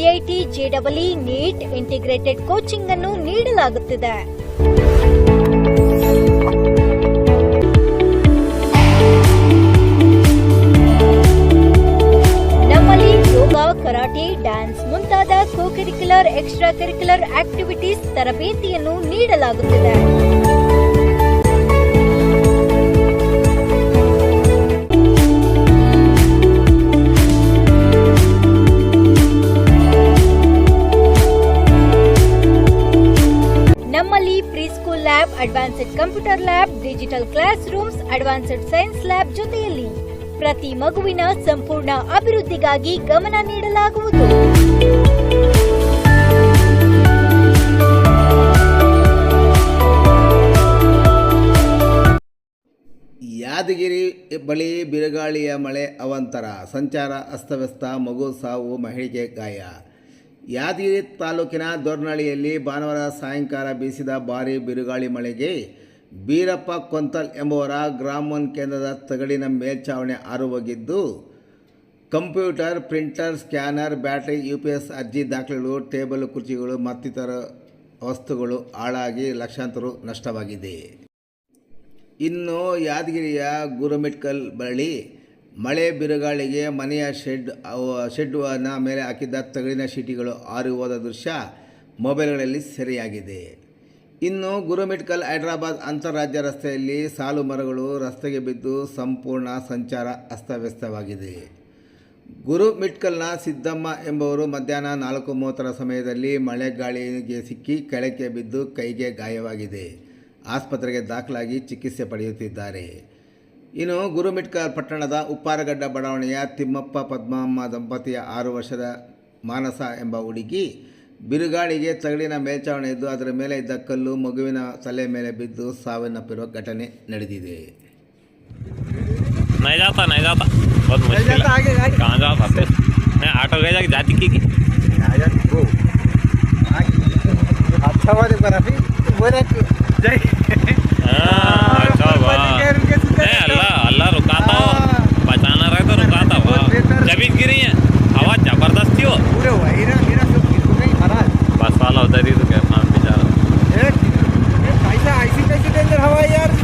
IIT ಜೆಡಬ್ಲ್ಇ NEET integrated coaching ಅನ್ನು ನೀಡಲಾಗುತ್ತಿದೆ. ಕರಾಟೆ, ಡ್ಯಾನ್ಸ್ ಮುಂತಾದ co curricular extra curricular activities ತರಬೇತಿಯನ್ನು ನೀಡಲಾಗುತ್ತಿದೆ. Computer lab, digital class rooms advanced science lab ಜೊತೆಯಲ್ಲಿ ಪ್ರತಿ ಮಗುವಿನ ಸಂಪೂರ್ಣ ಅಭಿವೃದ್ಧಿಗಾಗಿ ಗಮನ ನೀಡಲಾಗುವುದು. ಯಾದಗಿರಿ ಬಳಿ ಬಿರುಗಾಳಿಯ ಮಳೆ ಅವಂತರ. ಸಂಚಾರ ಅಸ್ತವ್ಯಸ್ತ, ಮಗು ಸಾವು, ಮಹಿಳೆಗೆ ಗಾಯ. ಯಾದಗಿರಿ ತಾಲೂಕಿನ ದೊರ್ನಳ್ಳಿಯಲ್ಲಿ ಭಾನುವಾರ ಸಾಯಂಕಾಲ ಬೀಸಿದ ಭಾರೀ ಬಿರುಗಾಳಿ ಮಳೆಗೆ ಬೀರಪ್ಪ ಕೊಂತಲ್ ಎಂಬುವರ ಗ್ರಾಮೋನ್ ಕೇಂದ್ರದ ತಗಡಿನ ಮೇಲ್ಛಾವಣಿ ಆರುವಾಗಿದ್ದು, computer, printer, scanner, battery U P S ಅರ್ಜಿ ದಾಖಲೆಗಳು, ಟೇಬಲ್, ಕುರ್ಚಿಗಳು ಮತ್ತಿತರ ವಸ್ತುಗಳು ಹಾಳಾಗಿ ಲಕ್ಷಾಂತರ ನಷ್ಟವಾಗಿದೆ. ಇನ್ನು ಯಾದಗಿರಿಯ ಗುರುಮಿಟ್ಕಲ್ ಬಳಿ ಮಳೆ ಬಿರುಗಾಳಿಗೆ ಮನೆಯ ಶೆಡ್ ಶೆಡ್ನ ಮೇಲೆ ಹಾಕಿದ್ದ ತಗಡಿನ ಶೀಟಿಗಳು ಆರಿ ಹೋದ ದೃಶ್ಯ ಮೊಬೈಲ್ಗಳಲ್ಲಿ ಸೆರೆಯಾಗಿದೆ. ಇನ್ನು ಗುರುಮಿಟ್ಕಲ್ ಹೈದರಾಬಾದ್ ಅಂತಾರಾಜ್ಯ ರಸ್ತೆಯಲ್ಲಿ ಸಾಲು ಮರಗಳು ರಸ್ತೆಗೆ ಬಿದ್ದು ಸಂಪೂರ್ಣ ಸಂಚಾರ ಅಸ್ತವ್ಯಸ್ತವಾಗಿದೆ. ಗುರುಮಿಟ್ಕಲ್ನ ಸಿದ್ದಮ್ಮ ಎಂಬವರು ಮಧ್ಯಾಹ್ನ ನಾಲ್ಕು ಮೂವತ್ತರ ಸಮಯದಲ್ಲಿ ಮಳೆ ಗಾಳಿಗೆ ಸಿಕ್ಕಿ ಕೆಳಕ್ಕೆ ಬಿದ್ದು ಕೈಗೆ ಗಾಯವಾಗಿದೆ. ಆಸ್ಪತ್ರೆಗೆ ದಾಖಲಾಗಿ ಚಿಕಿತ್ಸೆ ಪಡೆಯುತ್ತಿದ್ದಾರೆ. ಇನ್ನು ಗುರುಮಿಟ್ಕಲ್ ಪಟ್ಟಣದ ಉಪ್ಪಾರಗಡ್ಡ ಬಡಾವಣೆಯ ತಿಮ್ಮಪ್ಪ ಪದ್ಮಮ್ಮ ದಂಪತಿಯ ಆರು ವರ್ಷದ ಮಾನಸ ಎಂಬ ಹುಡುಗಿ ಬಿರುಗಾಳಿಗೆ ತಗಡಿನ ಮೇಲ್ಚಾವಣಿ ಇದ್ದು ಅದರ ಮೇಲೆ ಇದ್ದ ಕಲ್ಲು ಮಗುವಿನ ತಲೆ ಮೇಲೆ ಬಿದ್ದು ಸಾವನ್ನಪ್ಪಿರುವ ಘಟನೆ ನಡೆದಿದೆ नहीं जाता नहीं जाता बहुत मुश्किल है कहाँ जाता फिर मैं ऑटो गए जाके जाती की की अच्छा वाले बर्फी बोले जय हाँ,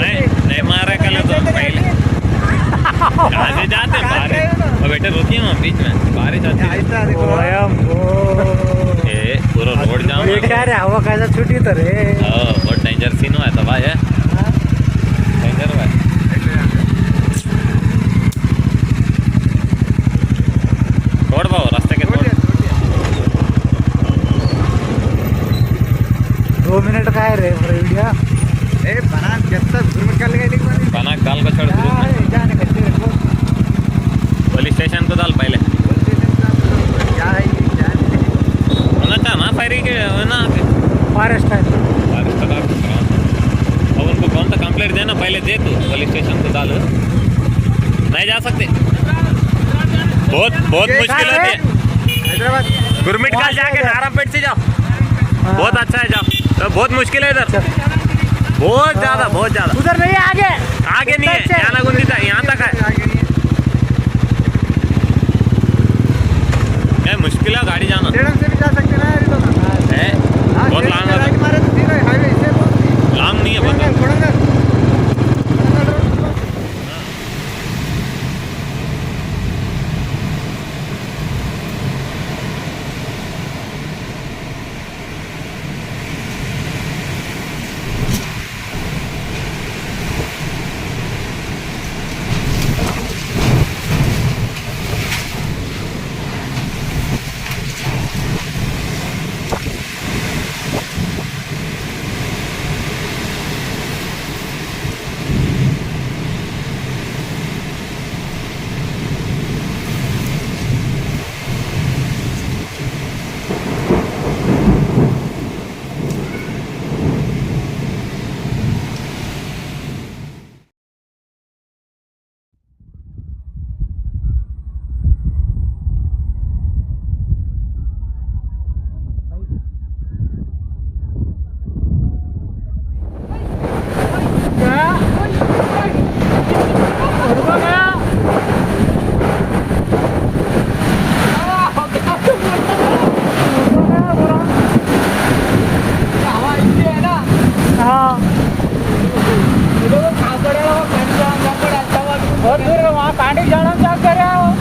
नहीं कुछ- मारा कल तो पहले कहाँ से जाते बारिश और बेटे रुकिए वहाँ बीच में बारिश आती है ऐसा देखो ए पूरा रोड जाम है। बेकार आहे हवा काय छुटी तर रे हाँ बहुत डेंजर सीन हुआ है तबाह है डेंजर हुआ है छोड़ पाओ रास्ते के छोड़ छोड़ दिया, छोड़ दो मिनिट काय रे वीडियो ए बना काल को। छोड़ पुलिस स्टेशन को डाल पहले। है ये क्या है। होना था ना फायरिंग ना फॉरेस्ट आहे बारिश का अब उनको कौन सा कंप्लेंट देना पहले दे तू पुलिस स्टेशन को डाल। नहीं जा सकते। बहुत बहुत मुश्किल होती है। गुरमिट का जाके नारापेट से जाओ। बहुत अच्छा है जाओ। तो बहुत मुश्किल है इधर। बहुत ज़्यादा बहुत ज़्यादा। उधर नहीं आगे। आगे नहीं है यहाँ गुंदी था यहाँ तक है। बहुत दूर है वहाँ कांडी जाना क्या करे